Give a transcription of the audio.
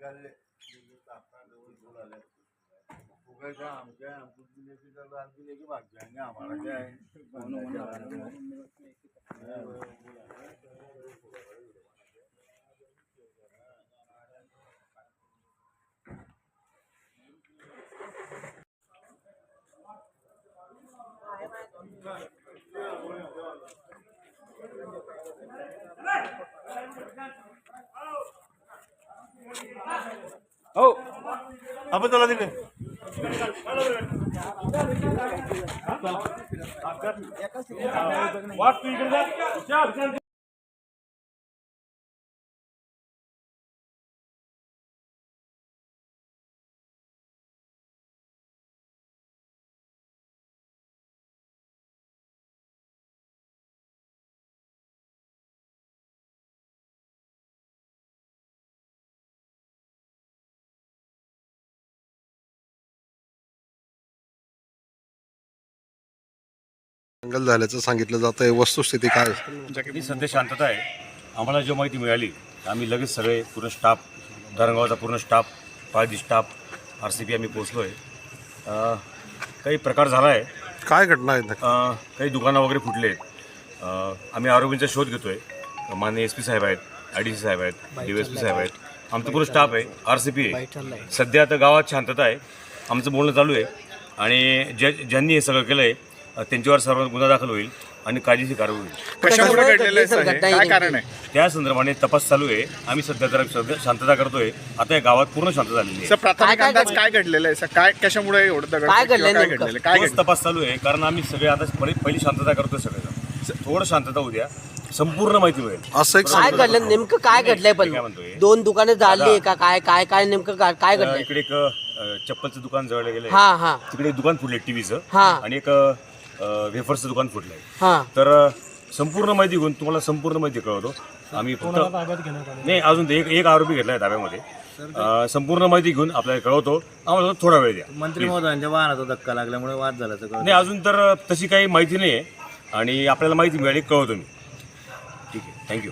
गाल्ले बोलाले फुगायचं आमच्या आमचं दिले की भाग जायंगे आम्हाला काय हो. आपण चला तिकडे. वाट तू इकडे जा. दंगल झाल्याचं सांगितलं जात आहे. वस्तुस्थिती काय? आहे? ही सध्या शांतता आहे. आम्हाला जो माहिती मिळाली आम्ही लगेच सगळे पूर्ण स्टाफ धरणगावचा पूर्ण स्टाफ पाळदी स्टाफ आर सी पी आम्ही पोचलो आहे काही प्रकार झाला आहे काय घटना आहे? नक्की? अ, काही दुकानं वगैरे फुटले. आहेत अ, आम्ही आरोग्यांचा शोध घेतो आहे माननीय एस पी साहेब आहेत आय डी सी साहेब आहेत डी एस पी साहेब आहेत. आमचं पूर्ण स्टाफ आहे आर सी पी आहे. सध्या आता गावात शांतता आहे. आमचं बोलणं चालू आहे. आणि ज्या ज्यांनी हे सगळं केलं आहे त्यांच्यावर सर्व गुन्हा दाखल होईल आणि कायदेशीर कारवाई होईल. कशामुळे घडलेलं आहे सर? हे? काय कारण आहे? त्या संदर्भाने तपास चालू आहे. आम्ही सध्या जरा सध्या शांतता करतोय. आता या गावात पूर्ण शांत झालेली आहे. सर प्राथमिक काय अंदाज काय घडलेलं आहे सर? काय कशामुळे एवढं दगड काय किंवा घडलंय काय नेमकं? घडलेलं? आहे? काय तोच घडलं? तपास चालू आहे कारण आम्ही सगळे आता पहिली पहिली शांतता करतोय सगळेजण. थोडं शांतता होऊ द्या संपूर्ण माहिती मिळेल. असं एक काय घडलं? नेमकं काय घडलंय पण? काय म्हणतोय? दोन दुकाने जाळली का? काय काय काय नेमकं काय घडलंय? इकडे एक अ, चप्पलचं दुकान जवळ हा हा. तिकडे एक दुकान फुटलंय टीव्हीचं. हा. आणि एक वेफर्सचं दुकान फुटलंय. हा. तर संपूर्ण माहिती घेऊन तुम्हाला संपूर्ण माहिती कळवतो. आम्ही फक्त नाही अजून ते एक एक आरोपी घेतलाय ताब्यामध्ये. अ, संपूर्ण माहिती घेऊन आपल्याला कळवतो. आम्हाला थोडा वेळ द्या. मंत्री महोदयांच्या वाहनाचा धक्का लागल्यामुळे वाद झाला सगळं नाही अजून तर तशी काही माहिती नाही आहे आणि आपल्याला माहिती मिळाली कळवतो मी. ठीक आहे. थँक्यू